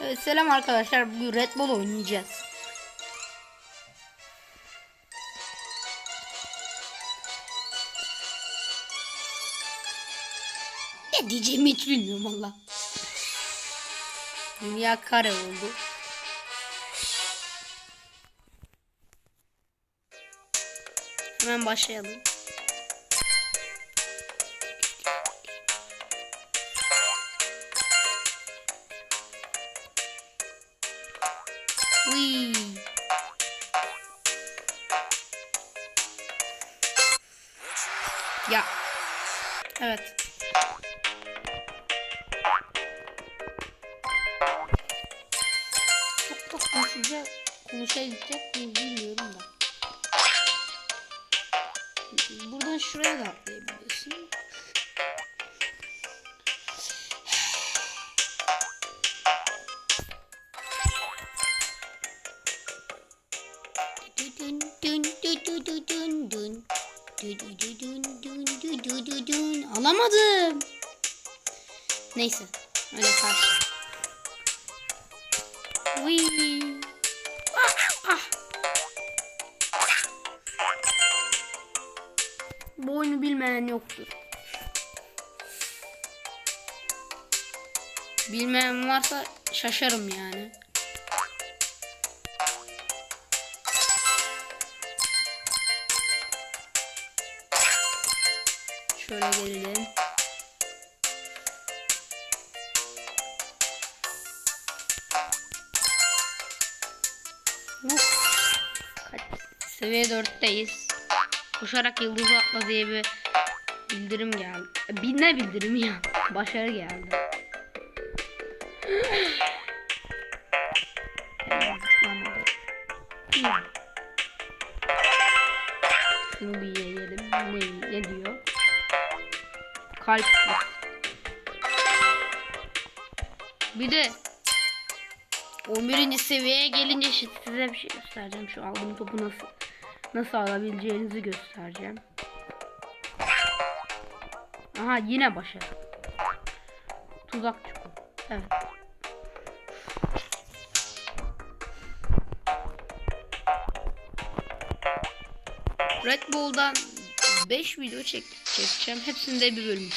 Evet selam arkadaşlar. Bugün Red Bull oynayacağız. Ne diyeceğimi hiç bilmiyorum valla. Dünya kare oldu. Hemen başlayalım. Uy. Ya. Evet. Çok da konuşacak, konuşabilecek miyim bilmiyorum da. Buradan şuraya da atlayabiliyorsun. Alamadım. Neyse. Öyle karşı. Uy. Ah, ah. Bu oyunu bilmeyen yoktur. Bilmeyen varsa şaşarım yani. Şöyle gelelim. Seviye 4'teyiz. Koşarak yıldızı atla diye bir bildirim geldi. E, Bir ne bildirim ya? Başarı geldi. Kalp. Bir de 11. seviyeye gelince size bir şey göstereceğim. Şu aldığım topu nasıl nasıl alabileceğinizi göstereceğim. Aha yine başarı. Tuzak çukur. Evet. Red Bull'dan 5 video çek çekeceğim. Hepsinde bir bölüm.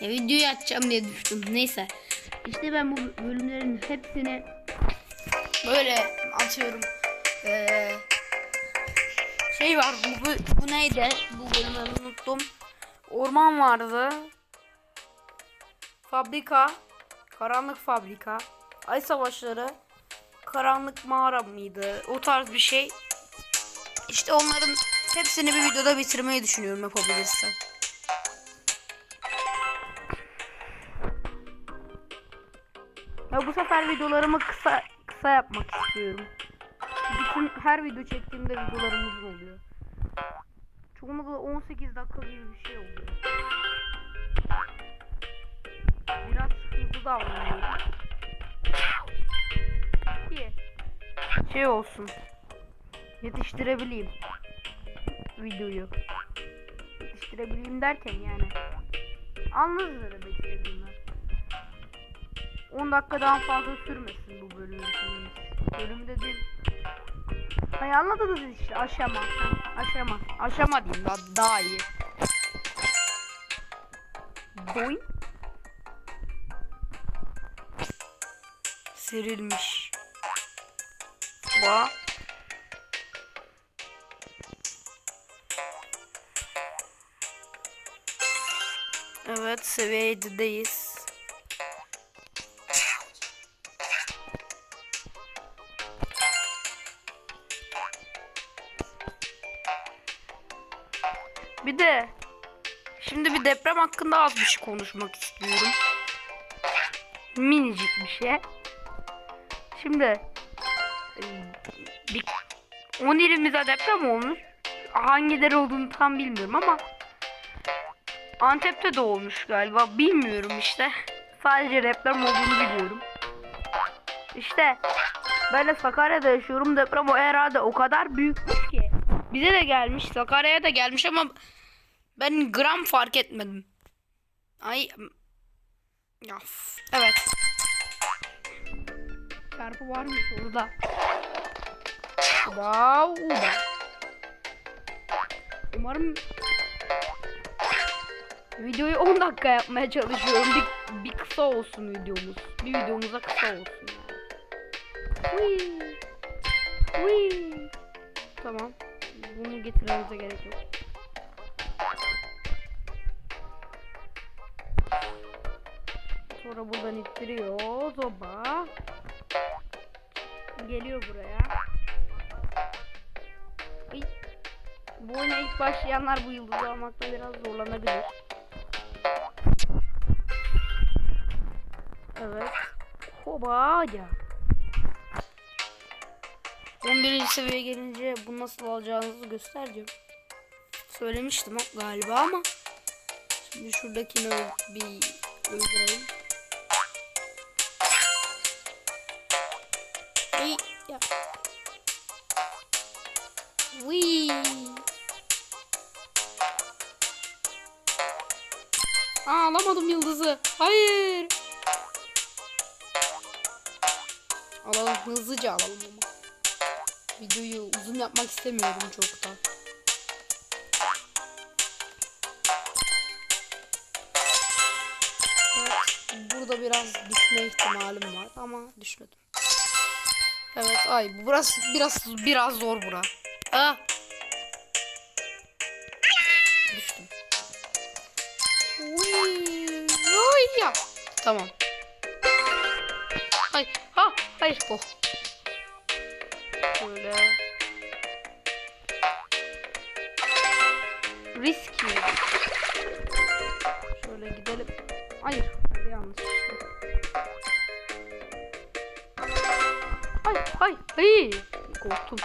Ya videoyu açacağım diye düştüm. Neyse. İşte ben bu bölümlerin hepsini böyle atıyorum. Ee, şey var bu, bu, bu neydi? Bu bölümü unuttum. Orman vardı. Fabrika. Karanlık fabrika. Ay savaşları. Karanlık mağara mıydı? O tarz bir şey. İşte onların hepsini bir videoda bitirmeyi düşünüyorum yapabilirsem. Ya bu sefer videolarımı kısa kısa yapmak istiyorum. Bütün her video çektiğimde videolarım uzun oluyor. Çoğunlukla 18 dakika gibi bir şey oluyor. Biraz hızlı davranıyorum. Ki şey olsun. Yetiştirebileyim videoyu. Yetiştirebileyim derken yani. Anladınız ne demek istediğimi. 10 dakikadan fazla sürmesin bu sonumuz. Bölüm dediğim Hay anladınız işte aşama. Aşama. Aşama diyeyim daha, daha iyi. Boy. Serilmiş. Ba. Evet seviye 7'deyiz. Bir de şimdi bir deprem hakkında az bir şey konuşmak istiyorum. Minicik bir şey. Şimdi e, bir 10 ilimize deprem olmuş. Hangileri olduğunu tam bilmiyorum ama Antep'te de olmuş galiba. Bilmiyorum işte. Sadece deprem olduğunu biliyorum. İşte ben de Sakarya'da yaşıyorum. Deprem o herhalde o kadar büyükmüş ki. Bize de gelmiş. Sakarya'ya da gelmiş ama ben gram fark etmedim. Ay Ya, evet. Çarpı varmış orada. Uda uda. Umarım videoyu 10 dakika yapmaya çalışıyorum. Bir, bir kısa olsun videomuz. Bir videomuza kısa olsun yani. Whee! Tamam. Bunu getirmemize gerek yok. Sonra buradan ittiriyor. Zoba. Geliyor buraya. Ay. Bu oyuna ilk başlayanlar bu yıldızı almakta biraz zorlanabilir. Evet. Hoba ya. 11. seviyeye gelince bu nasıl alacağınızı göstereceğim. Söylemiştim galiba ama şimdi şuradakini bir öldürelim. Ay, ya. Aa alamadım yıldızı. Hayır. Hızlıca alalım ama. Videoyu uzun yapmak istemiyorum çok da. Evet, burada biraz düşme ihtimalim var ama düşmedim. Evet ay bu biraz biraz zor bura. Aa. Düştüm. Uy, uy ya. Tamam. Ay ha hayır oh. Şöyle. Risky. Şöyle gidelim. Hayır. Hadi yanlış. Ay ay ay. Korktum.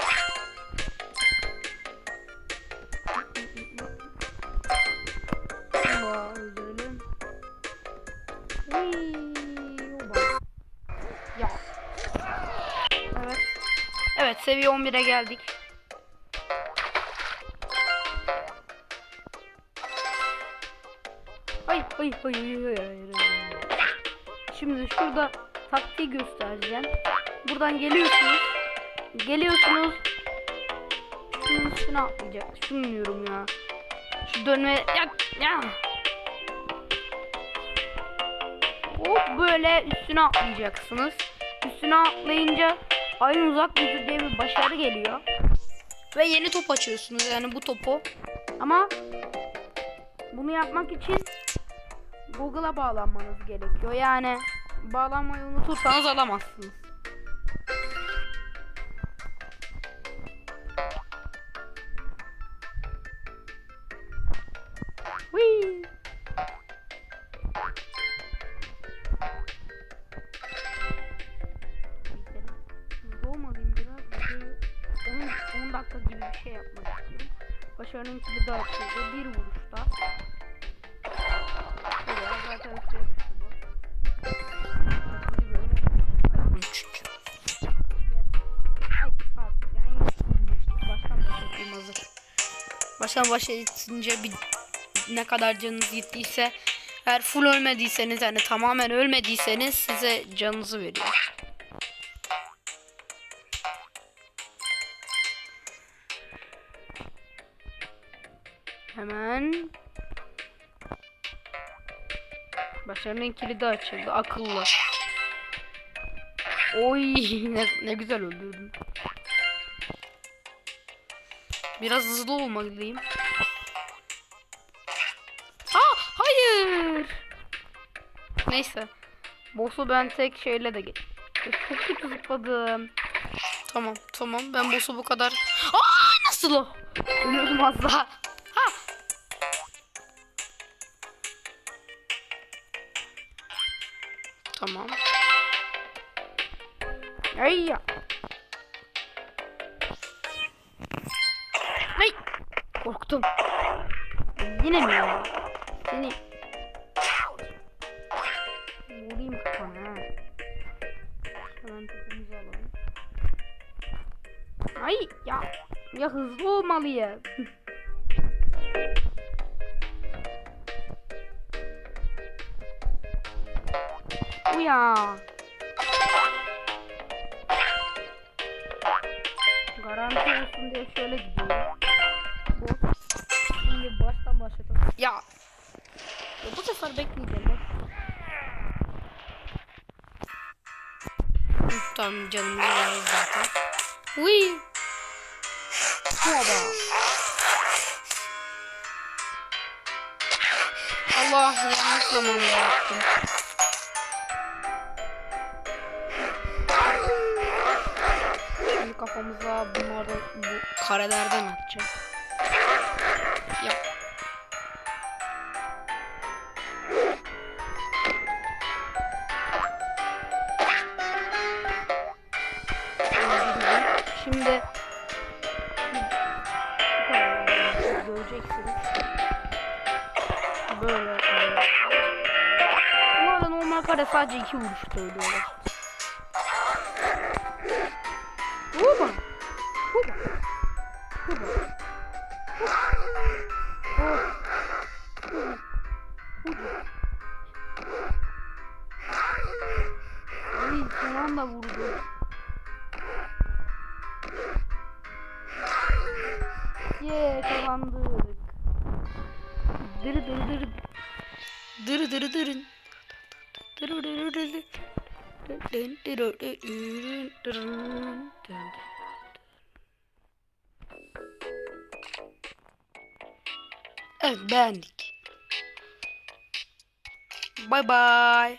Seviye 11'e geldik. Ay ay ay ay ay ay. Şimdi şurada taktiği göstereceğim. Buradan geliyorsunuz. Geliyorsunuz. Şunun üstüne atlayacak. Şunu diyorum ya. Şu dönme ya ya. Hop böyle üstüne atlayacaksınız. Üstüne atlayınca ayın uzak yüzü diye bir başarı geliyor. Ve yeni top açıyorsunuz yani bu topu. Ama bunu yapmak için Google'a bağlanmanız gerekiyor. Yani bağlanmayı unutursanız alamazsınız. Kilidi açıldı. Bir vuruşta. Buraya zaten üstüne düştü bu. Kaçıncı bölüm? Üçüncü. Bir ne kadar canınız gittiyse eğer full ölmediyseniz yani tamamen ölmediyseniz size canınızı veriyor. Hemen Başarının kilidi açıldı. Akıllı. Oy ne, ne güzel öldürdüm. Biraz hızlı olmalıyım. Aa hayır. Neyse. Boss'u ben tek şeyle de geç. Çok kötü zıpladım. Tamam tamam ben boss'u bu kadar. Aa nasıl o? Ölüyordum az daha. Tamam. Ay ya. Ay. Korktum. Yine mi ya? Seni vurayım kafana. Hemen topumuzu alalım. Ay ya. Ya hızlı olmalıyız. bu ya. Garanti olsun diye şöyle gidiyorum. Bu. Şimdi baştan başlatalım. Ya. ya bu sefer bekleyeceğim. bak. Tamam canım var zaten. Uy. Karelerden atacağım. Yap. Şimdi göreceksiniz. Böyle. e, Bu arada normal kare sadece iki vuruşta ölüyorlar. Huba. Dırı dırı dırı. Dırı dırı dırın. Dırı dırı dırı. Dın dırı dırı dırın. Evet beğendik. Bye bye.